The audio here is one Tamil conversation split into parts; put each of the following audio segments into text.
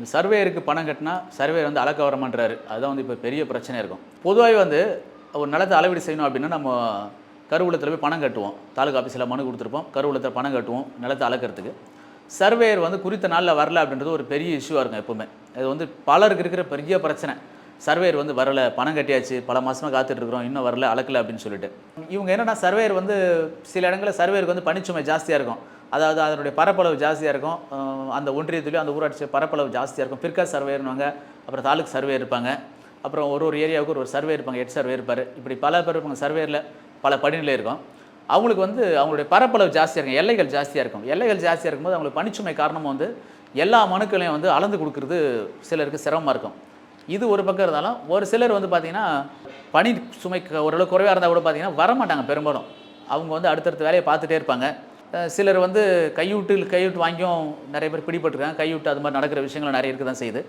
இந்த சர்வேயருக்கு பணம் கட்டினா சர்வேயர் வந்து அளக்க வரமான்றாரு அதுதான் வந்து இப்போ பெரிய பிரச்சனையாக இருக்கும். பொதுவாகவே வந்து ஒரு நிலத்தை அளவீடு செய்யணும் அப்படின்னா நம்ம கருவூலத்தில் போய் பணம் கட்டுவோம். தாலுகா ஆஃபீஸில் மனு கொடுத்துருப்போம். கருவூலத்தில் பணம் கட்டுவோம் நிலத்தை அளக்கிறதுக்கு. சர்வேயர் வந்து குறித்த நாளில் வரல அப்படின்றது ஒரு பெரிய இஷ்யூவாக இருக்கும் எப்பவுமே. இது வந்து பலருக்கு இருக்கிற பெரிய பிரச்சனை. சர்வேயர் வந்து வரல பணம் கட்டியாச்சு பல மாதமாக காத்துட்டு இருக்கிறோம் இன்னும் வரல அளக்கலை அப்படின்னு சொல்லிட்டு. இவங்க என்னென்னா சர்வேயர் வந்து சில இடங்களில் சர்வேயருக்கு வந்து பணிச்சுமை ஜாஸ்தியாக இருக்கும். அதாவது அதனுடைய பரப்பளவு ஜாஸ்தியாக இருக்கும். அந்த ஒன்றியத்துலேயும் அந்த ஊராட்சி பரப்பளவு ஜாஸ்தியாக இருக்கும். பிற்காஸ் சர்வேயர்னுவாங்க அப்புறம் தாலுக்கு சர்வே இருப்பாங்க. அப்புறம் ஒரு ஒரு ஏரியாவுக்கு ஒரு ஒரு சர்வே இருப்பாங்க. ஹெட் சர்வே இருப்பார். இப்படி பல பேர் இருப்பாங்க. சர்வேரில் பல படிநிலை இருக்கும். அவங்களுக்கு வந்து அவங்களுடைய பரப்பளவு ஜாஸ்தியாக இருக்கும். எல்லைகள் ஜாஸ்தியாக இருக்கும். எல்லைகள் ஜாஸ்தியாக இருக்கும்போது அவங்களுக்கு பணிச்சுமை காரணமாக வந்து எல்லா மனுக்களையும் வந்து அளந்து கொடுக்கறது சிலருக்கு சிரமமாக இருக்கும். இது ஒரு பக்கம் இருந்தாலும் ஒரு சிலர் வந்து பார்த்திங்கன்னா பணி சுமை ஓரளவு குறைவாக இருந்தால் கூட பார்த்தீங்கன்னா வரமாட்டாங்க பெரும்பாலும். அவங்க வந்து அடுத்தடுத்த வேலையை பார்த்துட்டே இருப்பாங்க. சிலர் வந்து கையூட்டு கையூட்டு வாங்கியும் நிறைய பேர் பிடிபட்டுருக்காங்க. கையூட்டு அது மாதிரி நடக்கிற விஷயங்கள் நிறைய இருக்க தான் செய்யுது.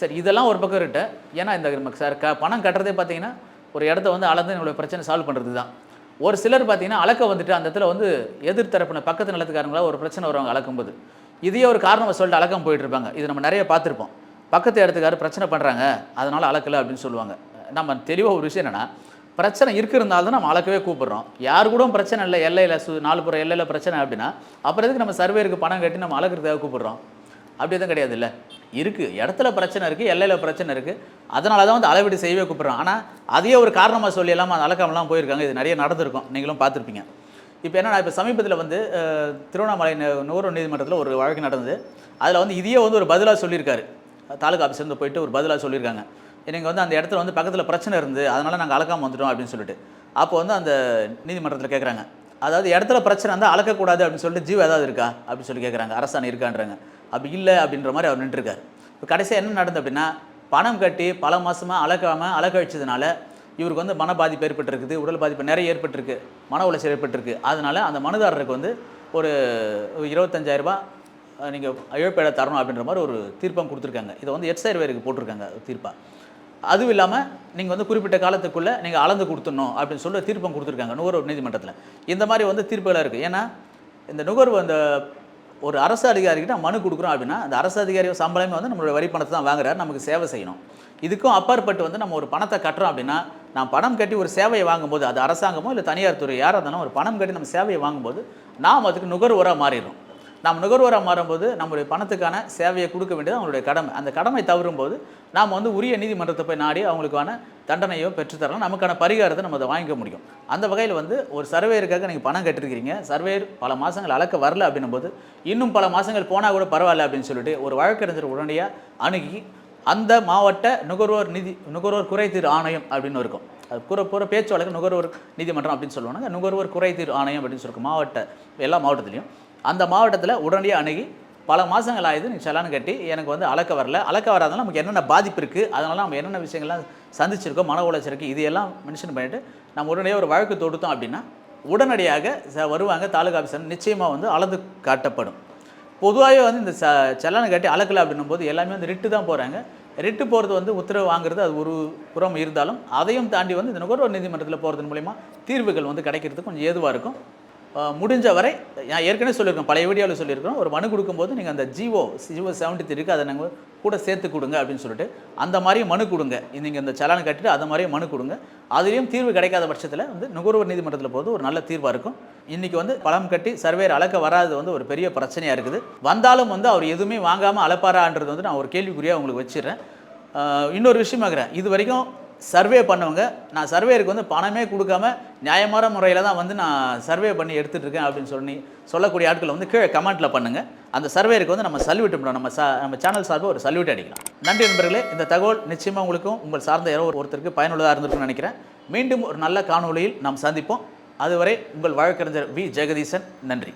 சரி இதெல்லாம் ஒரு பக்கம் இருட்ட. ஏன்னா இந்த நமக்கு சார் க பணம் கட்டுறதே பார்த்தீங்கன்னா ஒரு இடத்த வந்து அளந்து நம்மளுடைய பிரச்சனை சால்வ் பண்ணுறது தான் ஒரு சிலர் பார்த்தீங்கன்னா அளக்க வந்துட்டு அந்த இடத்துல வந்து எதிர்த்தரப்பின பக்கத்து நிலத்துக்காரங்களா ஒரு பிரச்சனை வருவாங்க அளக்கும்போது இதையே ஒரு காரணம் சொல்லிட்டு அளக்கம் போயிட்டு இருப்பாங்க. இது நம்ம நிறைய பார்த்துருப்போம். பக்கத்து இடத்துக்காரர் பிரச்சனை பண்ணுறாங்க அதனால் அளக்கலை அப்படின்னு சொல்லுவாங்க. நம்ம தெளிவாக ஒரு விஷயம் என்னென்னா பிரச்சனை இருக்கிறதுனால தான் நம்ம அளக்கவே கூப்பிடுறோம். யார் கூட பிரச்சனை இல்லை எல்லையில் சு நாலு புற எல்லையில் பிரச்சனை அப்படின்னா அப்புறம் எதுக்கு நம்ம சர்வேருக்கு பணம் கட்டி நம்ம அளக்கிறதுக்காக கூப்பிட்றோம்? அப்படி எதுவும் கிடையாது இல்லை. இருக்குது இடத்துல பிரச்சனை இருக்குது எல்லையில் பிரச்சனை இருக்குது அதனால தான் வந்து அளவீடு செய்யவே கூப்பிட்றோம். ஆனால் அதையே ஒரு காரணமாக சொல்லி எல்லாம் அந்த அளக்காமலாம் போயிருக்காங்க. இது நிறைய நடந்திருக்கும். நீங்களும் பார்த்துருப்பீங்க. இப்போ என்னன்னா இப்போ சமீபத்தில் வந்து திருவண்ணாமலை நூறு நீதிமன்றத்தில் ஒரு வழக்கு நடந்தது. அதில் வந்து இதையே வந்து ஒரு பதிலாக சொல்லியிருக்காரு. தாலுகா ஆஃபீஸ்லேருந்து போயிட்டு ஒரு பதிலாக சொல்லியிருக்காங்க. எனக்கு வந்து அந்த இடத்துல வந்து பக்கத்தில் பிரச்சனை இருந்து அதனால் நாங்கள் அளக்காமல் வந்துட்டோம் அப்படின்னு சொல்லிட்டு. அப்போ வந்து அந்த நீதிமன்றத்தில் கேட்குறாங்க அதாவது இடத்துல பிரச்சனை இருந்தால் அளக்கக்கூடாது அப்படின்னு சொல்லிட்டு ஜீவ் ஏதாவது இருக்கா? அப்படின்னு சொல்லி கேட்குறாங்க அரசாணை இருக்கான்றாங்க. அப்படி இல்லை அப்படின்ற மாதிரி அவர் நின்றுருக்காரு. இப்போ கடைசியாக என்ன நடந்தது அப்படின்னா பணம் கட்டி பல மாதமாக அளக்காமல் அளக்க வச்சதுனால இவருக்கு வந்து மன பாதிப்பு ஏற்பட்டிருக்குது உடல் பாதிப்பு நிறைய ஏற்பட்டிருக்கு மன உளைச்சல் ஏற்பட்டிருக்கு. அதனால் அந்த மனுதாரருக்கு வந்து ஒரு இருபத்தஞ்சாயிரரூபா நீங்கள் இழப்பீடை தரணும் அப்படின்ற மாதிரி ஒரு தீர்ப்பம் கொடுத்துருக்காங்க. இதை வந்து எட்சைர் வேருக்கு போட்டிருக்காங்க தீர்ப்பாக அதுவும் இல்லாமல் நீங்கள் வந்து குறிப்பிட்ட காலத்துக்குள்ளே நீங்கள் அளந்து கொடுத்துடணும் அப்படின்னு சொல்லி தீர்ப்பம் கொடுத்துருக்காங்க நுகர்வோர் நீதிமன்றத்தில். இந்த மாதிரி வந்து தீர்ப்புகளாக இருக்குது ஏன்னா இந்த நுகர்வு அந்த ஒரு அரசு அதிகாரிகிட்ட மனு கொடுக்குறோம் அப்படின்னா அந்த அரசு அதிகாரி சம்பளமே வந்து நம்மளோட வரி பணத்தை தான் வாங்குறாரு நமக்கு சேவை செய்யணும். இதுக்கும் அப்பாற்பட்டு வந்து நம்ம ஒரு பணத்தை கட்டுறோம் அப்படின்னா நான் பணம் கட்டி ஒரு சேவையை வாங்கும்போது அது அரசாங்கமோ இல்லை தனியார் துறை யாராக இருந்தாலும் ஒரு பணம் கட்டி நம்ம சேவையை வாங்கும்போது நாம் அதுக்கு நுகர்வோராக மாறிடுறோம். நாம் நுகர்வோராக மாறும்போது நம்மளுடைய பணத்துக்கான சேவையை கொடுக்க வேண்டியது அவங்களுடைய கடமை. அந்த கடமை தவறும்போது நாம் வந்து உரிய நீதிமன்றத்தை போய் நாடி அவங்களுக்கான தண்டனையோ பெற்றுத்தரலாம். நமக்கான பரிகாரத்தை நம்ம அதை வாங்கிக்க முடியும். அந்த வகையில் வந்து ஒரு சர்வேயருக்காக நீங்கள் பணம் கட்டிருக்கிறீங்க. சர்வேயர் பல மாதங்கள் அளக்க வரல அப்படின்னும் போது இன்னும் பல மாதங்கள் போனால் கூட பரவாயில்ல அப்படின்னு சொல்லிட்டு ஒரு வழக்கறிஞர் உடனடியாக அணுகி அந்த மாவட்ட நுகர்வோர் நிதி நுகர்வோர் குறைதீர் ஆணையம் அப்படின்னு இருக்கும். அது கூற போகிற பேச்சு வழக்கு நுகர்வோர் நீதிமன்றம் அப்படின்னு சொல்லுவாங்க. நுகர்வோர் குறைதீர் ஆணையம் அப்படின்னு சொல்லிருக்கும் மாவட்ட எல்லா மாவட்டத்துலேயும். அந்த மாவட்டத்தில் உடனடியாக அணுகி பல மாதங்கள் ஆயுது நீங்கள் செலான் கட்டி எனக்கு வந்து அளக்க வரல. அளக்க வராதனால நமக்கு என்னென்ன பாதிப்பு இருக்குது அதனால் நம்ம என்னென்ன விஷயங்கள்லாம் சந்திச்சிருக்கோம்? மன உளைச்சல் இருக்குது இது எல்லாம் மென்ஷன் பண்ணிட்டு நம்ம உடனடியாக ஒரு வழக்கு தொடுத்தோம் அப்படின்னா உடனடியாக ச- வருவாங்க தாலுகா ஆஃபீஸர் நிச்சயமாக வந்து அளந்து காட்டப்படும். பொதுவாகவே வந்து இந்த ச செலானை கட்டி அளக்கலை அப்படின்னும் போது எல்லாமே வந்து ரிட்டு தான் போகிறாங்க ரிட்டு போகிறது வந்து உத்தரவு வாங்குறது அது ஒரு புறம் இருந்தாலும் அதையும் தாண்டி வந்து இந்த நுகர்வோர் நீதிமன்றத்தில் போகிறது மூலிமா தீர்வுகள் வந்து கிடைக்கிறதுக்கு கொஞ்சம் ஏதுவாக இருக்கும். முடிஞ்ச வரை நான் ஏற்கனவே சொல்லியிருக்கேன் பழைய வீடியோவில் சொல்லியிருக்கோம் ஒரு மனு கொடுக்கும்போது நீங்கள் அந்த ஜிஓ ஜிஓ செவன்ட்டி த்ரீ இருக்குது அதை நாங்கள் கூட சேர்த்து கொடுங்க அப்படின்னு சொல்லிட்டு அந்த மாதிரியும் மனு கொடுங்க. நீங்கள் இந்த சலானை கட்டிட்டு அந்த மாதிரியும் மனு கொடுங்க. அதுலேயும் தீர்வு கிடைக்காத பட்சத்தில் வந்து நுகர்வோர் நீதிமன்றத்தில் போது ஒரு நல்ல தீர்வாக இருக்கும். இன்றைக்கி வந்து பழம் கட்டி சர்வேர் அளக்க வராது வந்து ஒரு பெரிய பிரச்சனையாக இருக்குது. வந்தாலும் வந்து அவர் எதுவுமே வாங்காமல் அளப்பாரான்றது வந்து நான் ஒரு கேள்விக்குறியாக உங்களுக்கு வச்சிடுறேன். இன்னொரு விஷயமாக்குறேன் இது வரைக்கும் சர்வே பண்ணவங்க நான் சர்வேருக்கு வந்து பணமே கொடுக்காம நியாயமான முறையில் தான் வந்து நான் சர்வே பண்ணி எடுத்துகிட்டு இருக்கேன் அப்படின்னு சொல்லி சொல்லக்கூடிய ஆட்களை வந்து கீழே கமெண்ட்டில் பண்ணுங்கள் அந்த சர்வேருக்கு வந்து நம்ம சல்யூட் பண்ணணும் நம்ம ச நம்ம சேனல் சார்பாக ஒரு சல்யூட் அடிக்கலாம். நன்றி நண்பர்களே இந்த தகவல் நிச்சயமாக உங்களுக்கும் உங்கள் சார்ந்த யாரோ ஒருத்தருக்கு பயனுள்ளதாக இருந்திருக்கும்னு நினைக்கிறேன். மீண்டும் ஒரு நல்ல காணொலியில் நாம் சந்திப்போம். அதுவரை உங்கள் வழக்கறிஞர் வி. ஜெகதீசன் நன்றி.